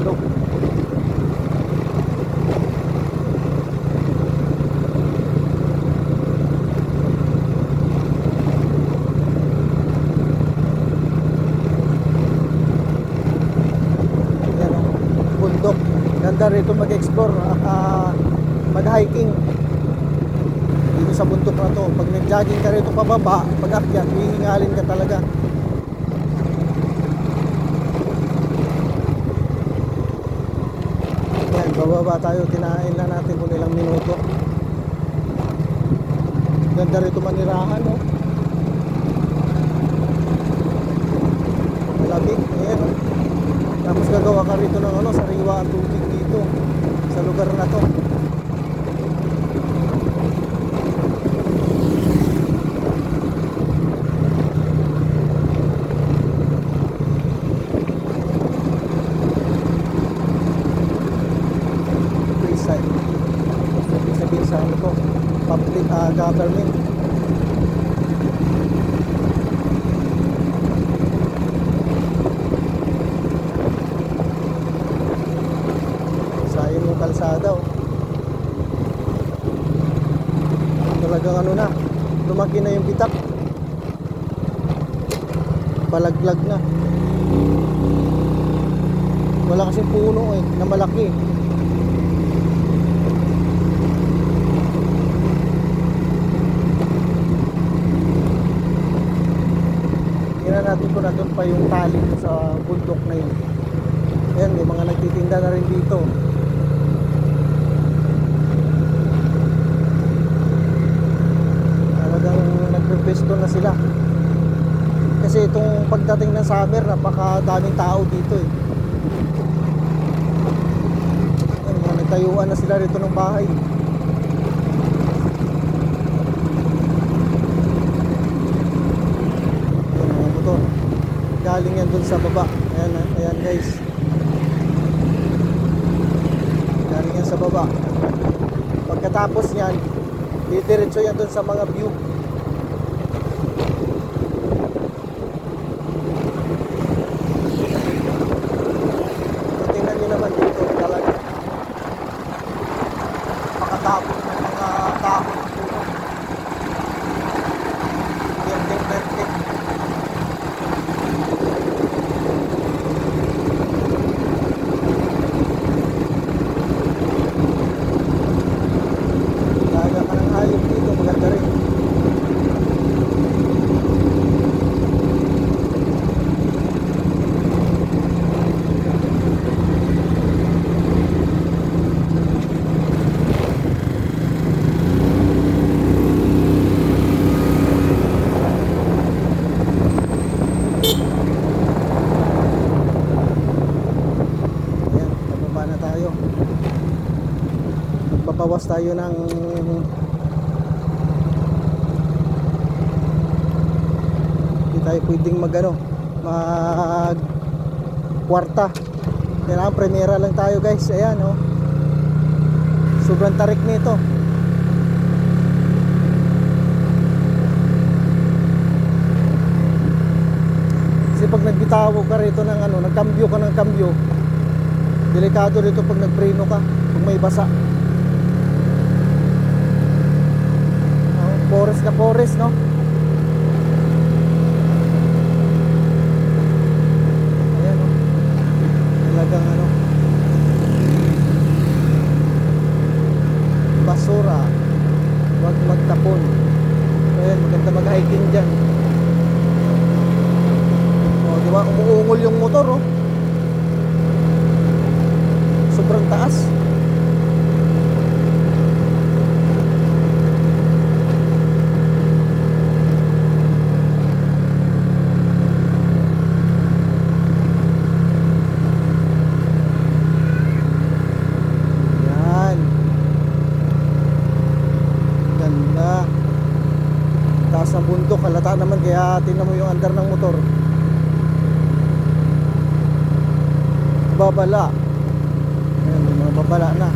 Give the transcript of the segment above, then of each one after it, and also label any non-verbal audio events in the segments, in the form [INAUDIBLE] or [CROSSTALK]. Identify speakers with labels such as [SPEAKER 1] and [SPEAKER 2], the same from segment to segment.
[SPEAKER 1] ilog. Yan. Ganda rito mag-explore, ah, mag-hiking. Dito sa bundok na to. Pag nag-jogging ka rito pababa, pag akyat, hihingalin ka talaga. Yan, bababa tayo. Tinahin lang natin kung ilang minuto. Ganda rito manirahan, no? Lamig, ayan, no? Tapos gagawa ka rito ng ano, sariwa ang tubig dito sa lugar na to. Wayside. Ibig sabihin sa ano to, public ah, government. Sayang yung kalsada oh. Talagang ano na, lumaki na yung bitak. Balaglag na. Wala kasing puno eh, na malaki. Natin kung nandun pa yung tali sa bundok na yun. Ayan, may mga nagtitinda na rin dito. Talagang nagpe-pesto na sila. Kasi itong pagdating ng summer, napakadaming tao dito eh. Ayan, nagtayuan na sila rito ng bahay. Ayan mga motor. Galing yan dun sa baba. Ayan, ayan guys. Galing yan sa baba. Pagkatapos yan, didiretso yan dun sa mga view. Tingnan nyo naman dito talaga. Makatapos ng mga tao. Berdeng berdeng. Laga ka ng hayop dito, maganda rin. Ayan, pababa na tayo. Magpapawas tayo ng hindi tayo pwedeng mag ano, mag kwarta. Kailangan premiera lang tayo guys. Ayan oh. Sobrang tarik nito. Kasi pag nagbitaw ka rito ng ano, nagkambyo ka ng kambyo, delikado rito pag nagpreno ka, pag may basa. Oh, forest na forest, no? Ayan, oh. Talagang ano, basura, huwag magtapon. Ayan, maganda mag-hiking dyan. Oh, di ba? Umuungol yung motor, oh. Sobrang taas. Yan. Ganda. Taas ng bundok, halata naman kaya tingnan mo yung andar ng motor. Babala. Ayan, mga babala na.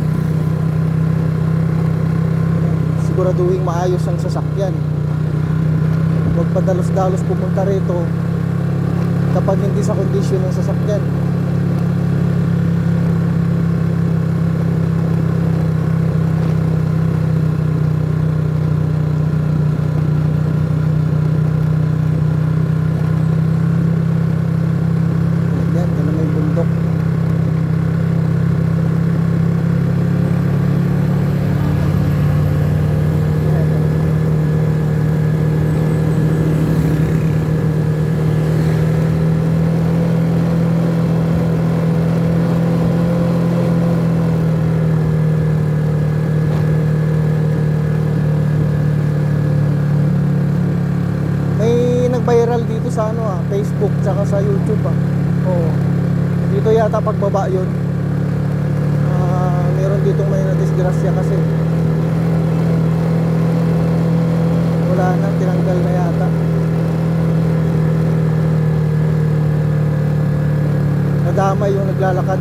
[SPEAKER 1] Siguraduhin maayos ang sasakyan. Huwag padalos-dalos pumunta rito kapag hindi sa kondisyon ng sasakyan. ka sa YouTube ah. Oo. Dito yata pagbaba yun. Ah, meron ditong may nadisgrasya kasi. Wala na, tinanggal na yata. Nadamay yung naglalakad.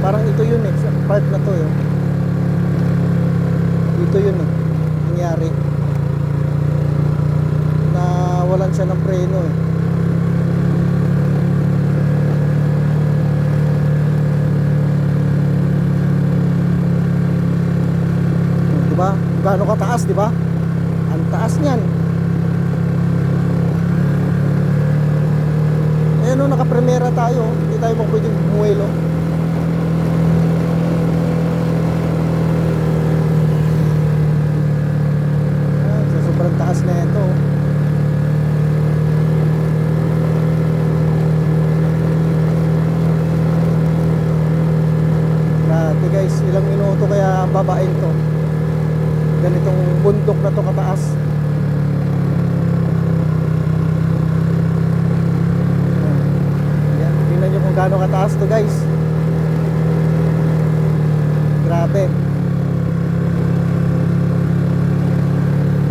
[SPEAKER 1] Parang ito yun eh, part na to yun. Dito yun eh, nangyari. Na walan siya ng preno eh. Di ba? Gaano kataas, di ba? Ang taas niyan. Eh no, nakapremera tayo. Hindi tayo pwedeng bumuelo. Ah, sa sobrang taas na ito. Grabe guys, ilang minuto kaya babain to. Ganitong bundok na to kataas. Yan, tingnan nyo kung gaano kataas to guys. Grabe.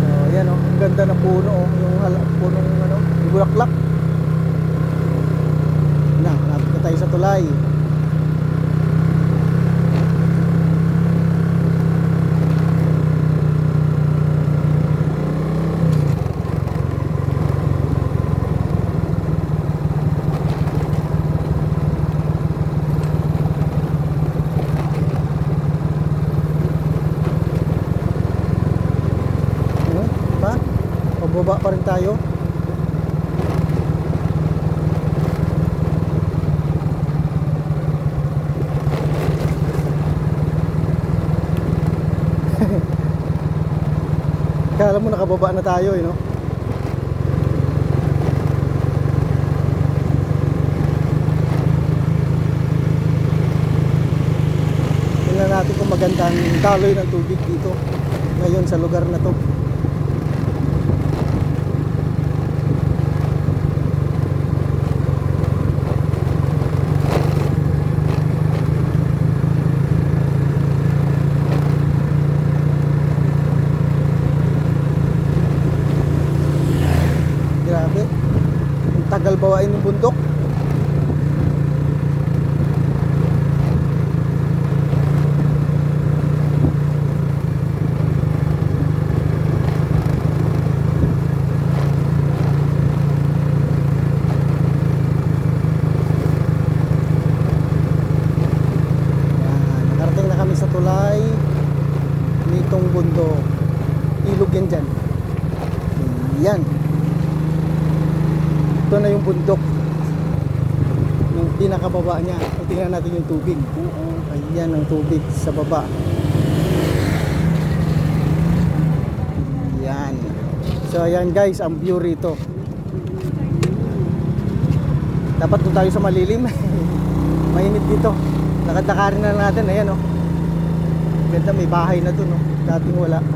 [SPEAKER 1] Oh, yan oh, ang ganda ng puno oh, yung punong ano, yung bulaklak. Na, lapit na tayo sa tulay. Ano? Diba? Pababa pa rin tayo. [LAUGHS] Kala mo nakababa na tayo, eh, no? Tingnan natin kung maganda ang daloy ng tubig dito ngayon sa lugar na to. Grabe. Ang tagal bawain ng bundok. Yan, nakarating na kami sa tulay nitong bundok. Ilog yan. Yan. Ito na yung bundok. Pinakababa niya. O, tingnan natin yung tubig. Ayan ang tubig sa baba. Yan. So ayan guys, ang view rito. Dapat doon tayo sa malilim. [LAUGHS] Mainit dito. Lakad-lakarin na natin. Ayan oh. Ganda may bahay na doon oh. Dating wala.